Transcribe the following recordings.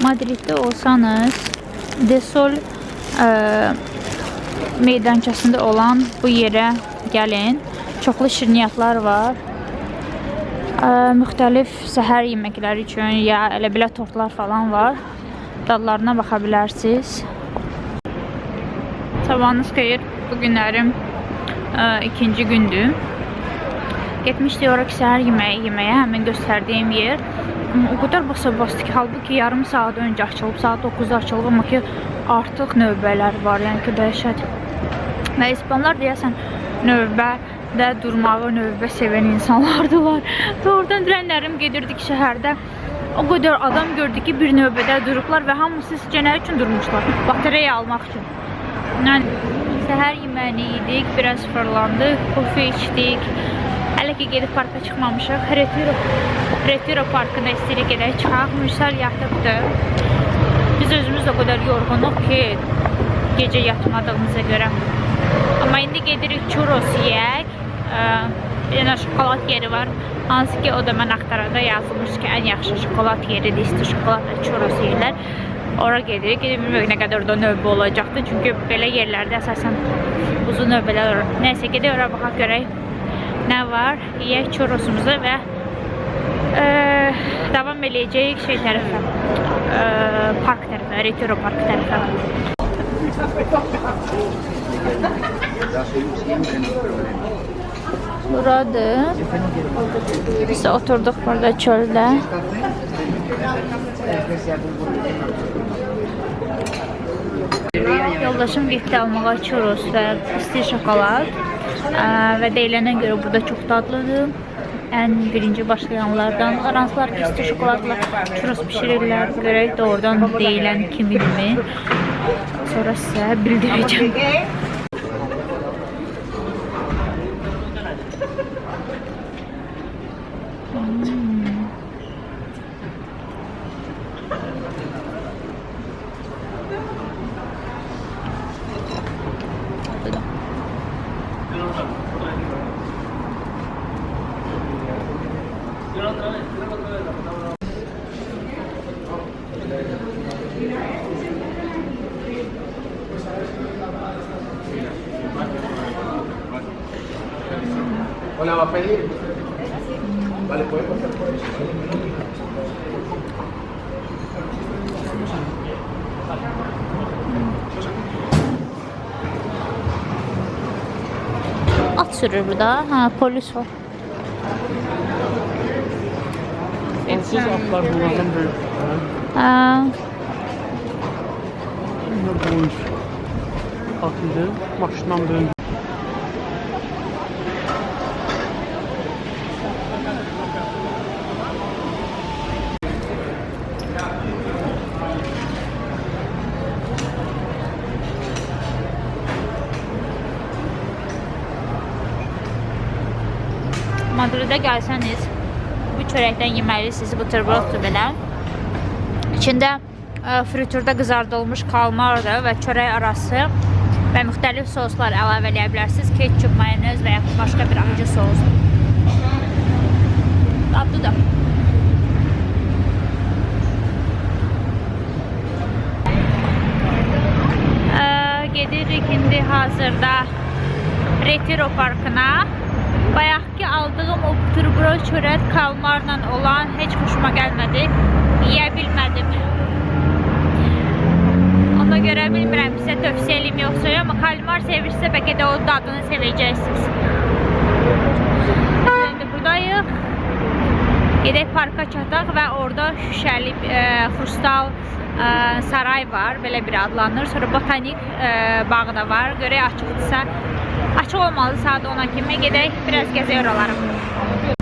Madriddə olsanız De Sol ə, meydançasında olan bu yerə gəlin. Çoxlu şirniyyatlar var. Ə, müxtəlif səhər yeməkləri üçün ya elə belə tortlar falan var. Dadlarına baxa bilərsiniz. Sabahınız xeyir. Bu ə, ikinci gündür. Getmişdik oraya səhər yeməyi yeməyə, həmin göstərdiyim yer. O qədər basa bastı ki, halbuki yarım saat öncə açılıb, saat 9-da açılıb, amma ki artıq növbələr var, yəni ki dəhşət. Və İspanlar deyəsən növbədə durmağı, növbə sevən insanlardılar. Doğrudan dirənlərim gedirdik şəhərdə. O qədər adam gördük ki, bir növbədə durublar və hamısı sizcə nə üçün durmuşlar? Batareya almaq üçün. Yəni səhər yeməyini yedik, biraz fırlandıq, kofe içdik. Hələ ki gedib parka çıxmamışıq. Retiro Retiro parkına istəyirik gedək çıxaq. Mürsəl yatıbdı. Biz özümüz o qədər yorğunuq ki, gecə yatmadığımıza görə. Amma indi gedirik churros yeyək. Bir dənə şokolad yeri var. Hansı ki o da mən axtaranda yazılmış ki, ən yaxşı şokolad yeridir. İsti şokolad və churros yeyirlər. Ora gedirik. Bilmiyorum nə qədər də növbə olacaqdı. Çünki belə yerlərdə əsasən uzun növbələr olur. Nəysə gedək ora baxaq görək nə var. Yeyək churrosumuzu və ə, davam eləyəcəyik şey tərəfə. Ə, park tərəfə, Retiro park tərəfə. Buradır. Biz oturduk burada çölde. Yoldaşım getdi almağa churros və isti şokolad. Ə, və deyilənə görə burada çox dadlıdır. Ən birinci başlayanlardan hansılar ki isti şokoladla churros pişirirlər. Görək doğrudan deyilən kiminmi. Sonra sizə bildirəcəm. Hola, ¿va a pedir? Vale, puede pasar por eso. At sürür burada. Ha polis var. Onsuz atlar buranın büyük. Ha, Bunlar boyuz. At idi. Maşından döndü. Madridə gəlsəniz bu çörəkdən yeməlisiniz buterbrod belə. İçində ə, friturda qızardılmış kalmardır və çörək arası və müxtəlif soslar əlavə edə bilərsiniz. Ketçup, mayonez və yaxud başqa bir acı sos. Dadlıdır. Ə, gedirik indi hazırda Retiro parkına. Bayaqki aldığım o buterbrod çörək kalmarla olan heç xoşuma gəlmədi. Yeyə bilmədim. Ona görə bilmirəm sizə tövsiyə eləyim yoxsa kalmar sevirsə bəlkə də o dadını sevəcəksiniz. İndi buradayıq. Gedək parka çataq və orada şüşəli e, xrustal e, saray var, belə bir adlanır. Sonra botanik e, bağı var. Görək açıqdırsa. Açıq olmalı saat 10-a kimi gedək, biraz gəzək oraları.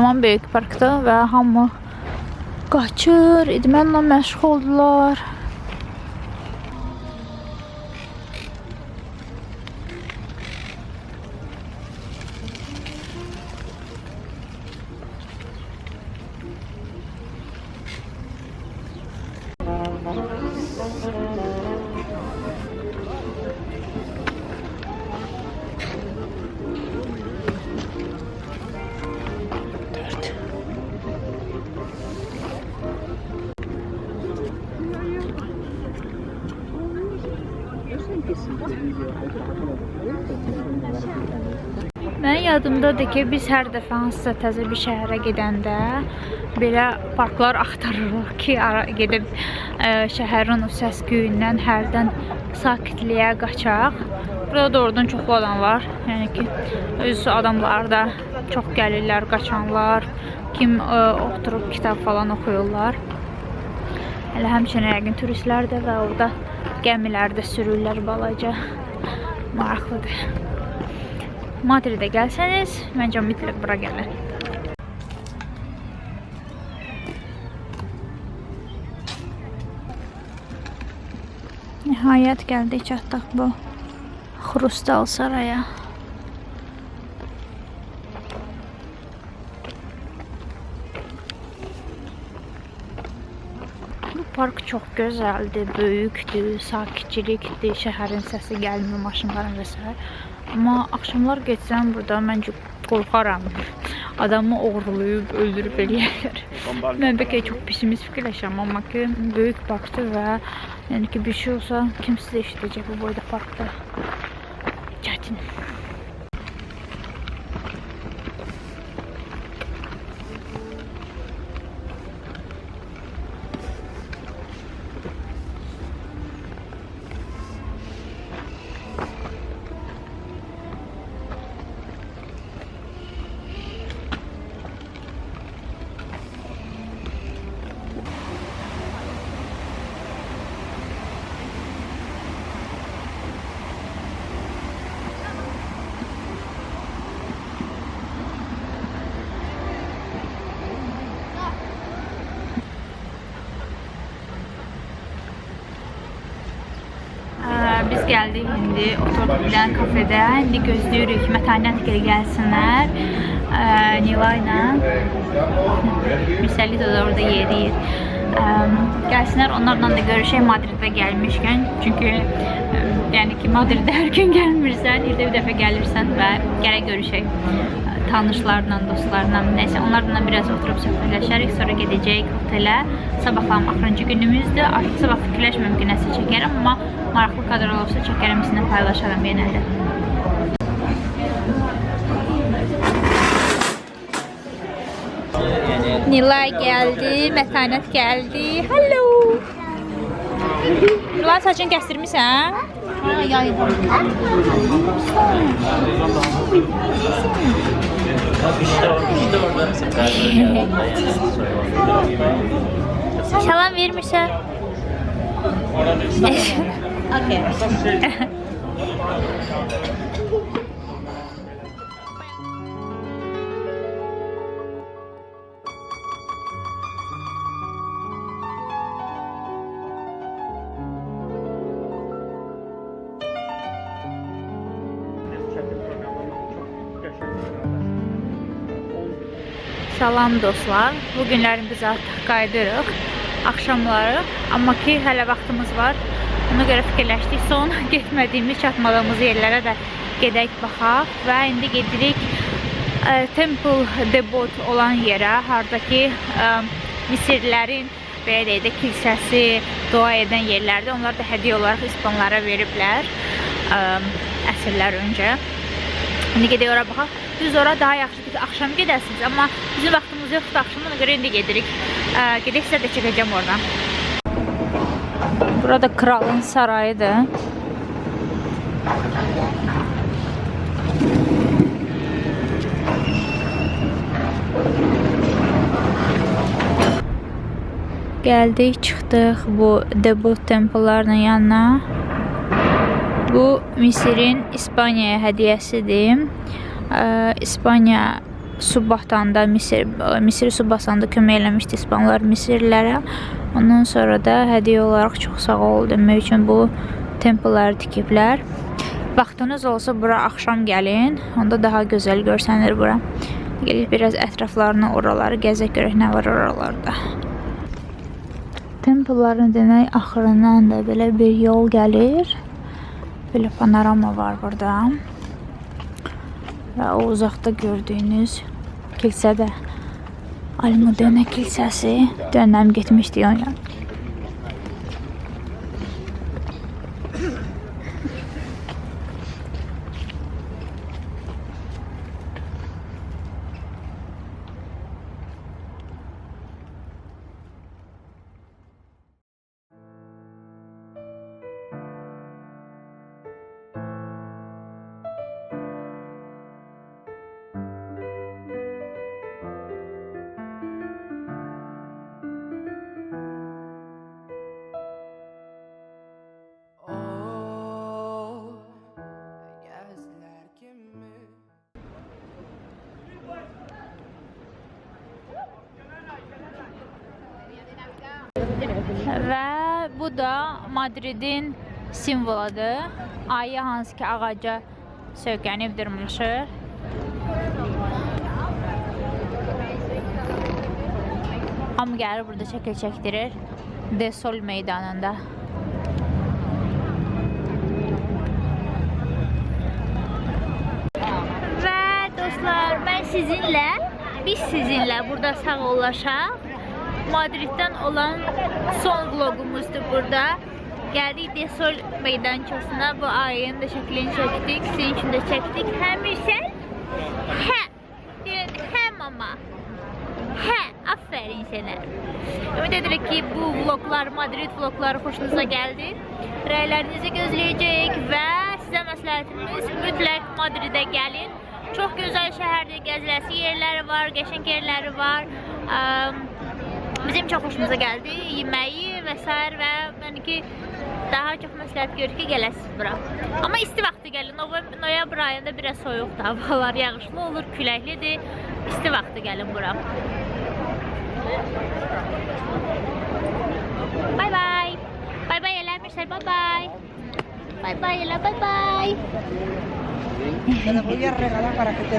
Yaman böyük parkdır və hamı qaçır, idmanla məşğul oldular. Mənim yadımdadır ki, biz hər dəfə hansısa təzə bir şəhərə gedəndə belə parklar axtarırıq ki, gedib ə, şəhərin o səs-küyündən hərdən sakitliyə qaçaq. Burada doğrudan çoxlu adam var. Yəni ki, öz adamlar da çox gəlirlər, qaçanlar, kim ə, oturub kitab falan oxuyurlar. Elə həmçinin yəqin turistlər də və orada gəmilər də sürürlər balaca. Maraqlıdır. Madridə gəlsəniz, məncə mütləq bura gəlin. Nihayət gəldik çatdıq bu Xrustal saraya. Park çox gözəldir, böyükdür, sakitçilikdir, şəhərin səsi gəlmir, maşınların və s. Amma axşamlar getsəm burada məncə qorxaram. Adamı oğurlayıb, öldürüb eləyərlər. Mən bəlkə çox pessimist fikirləşirəm, amma ki böyük parkdır və yəni ki bir şey olsa kim sizə eşidəcək bu boyda parkda? Çətin. Ee, indi oturduq bir dənə kafedə. İndi gözləyirik mətanət gəl gəlsinlər. Ee, Nilay ilə Müsəllit də orada yeriyir. Ee, Gəlsinlər onlarla da görüşək Madriddə gəlmişkən. Çünki ə, yəni ki Madriddə hər gün gəlmirsən, ildə bir dəfə gəlirsən və gərək görüşək tanışlarla, dostlarla, nəysə onlarla biraz oturub söhbətləşərik, sonra gedəcəyik otelə. Sabahlan axırıncı günümüzdür. Artıq sabah fikirləşmirəm ki, nəsə çəkərəm, amma maraqlı kadr olursa çəkərəm, sizinlə paylaşaram yenə də. Nilay gəldi, Mətanət gəldi. Hello. Nilay saçını kəsdirmisən? Ha yaydım. Salam vermirsən? Okey. Salam dostlar. Bu günlərin biz artıq qayıdırıq. Axşamları. Amma ki hələ vaxtımız var. Ona görə fikirləşdik son getmədiyimiz, çatmadığımız yerlərə də gedək baxaq və indi gedirik ə, Temple Depot olan yerə, hardakı ə, Misirlərin belə deyək dua edən yerlərdir. Onlar da hədiyyə olaraq ispanlara veriblər ə, əsrlər öncə. İndi gedək ora baxaq. Düz ora daha yaxşıdır ki, axşam gedəsiniz, amma bizim vaxtımız yoxdur axşam, ona görə indi gedirik. Gedək sizə də çəkəcəm oradan. Burada kralın sarayıdır. Gəldik, çıxdıq bu Debut templelarının yanına. Bu Misirin İspaniyaya hədiyyəsidir. Ə, İspaniya su batanda Misir Misir su basanda kömək eləmişdi İspanlar Misirlilərə. Ondan sonra da hədiyyə olaraq çox sağ ol demək üçün bu templeləri tikiblər. Vaxtınız olsa bura axşam gəlin. Onda daha gözəl görsənir bura. Gəlib biraz ətraflarını, oraları gəzək görək nə var oralarda. Templeların demək axırından da belə bir yol gəlir. Belə panorama var burada. Və o uzaqda gördüyünüz kilsə də Almudena kilsəsi. Dönəm getmişdik ona. O da Madridin simvoludur. Ayı hansı ki ağaca söykənib durmuşur. Hamı gəlir burada şəkil çəkdirir. De Sol meydanında. Və dostlar, mən sizinlə, biz sizinlə burada sağollaşaq. Madriddən olan son vlogumuzdur burada. Gəldik Desol meydançasına. Bu ayın da şəklini çəkdik. Sizin üçün də çəkdik. Həmişə hə. Deyin, hə mama. Hə, aferin sənə. Ümid edirik ki, bu vloglar, Madrid vlogları xoşunuza gəldi. Rəylərinizi gözləyəcəyik və sizə məsləhətimiz mütləq Madridə gəlin. Çox gözəl şəhərdir, gəziləsi yerləri var, qəşəng yerləri var. Əm, Bizim çox xoşumuza gəldi yeməyi və s. və yəni ki daha çox məsləhət görürük ki, gələsiniz bura. Amma isti vaxtı gəlin. Noyabr ayında biraz soyuqdur, havalar yağışlı olur, küləklidir. İsti vaxtı gəlin bura. Bay bay. Bay bay eləmirsən. Bay bay. Bay bay elə. Bay bay.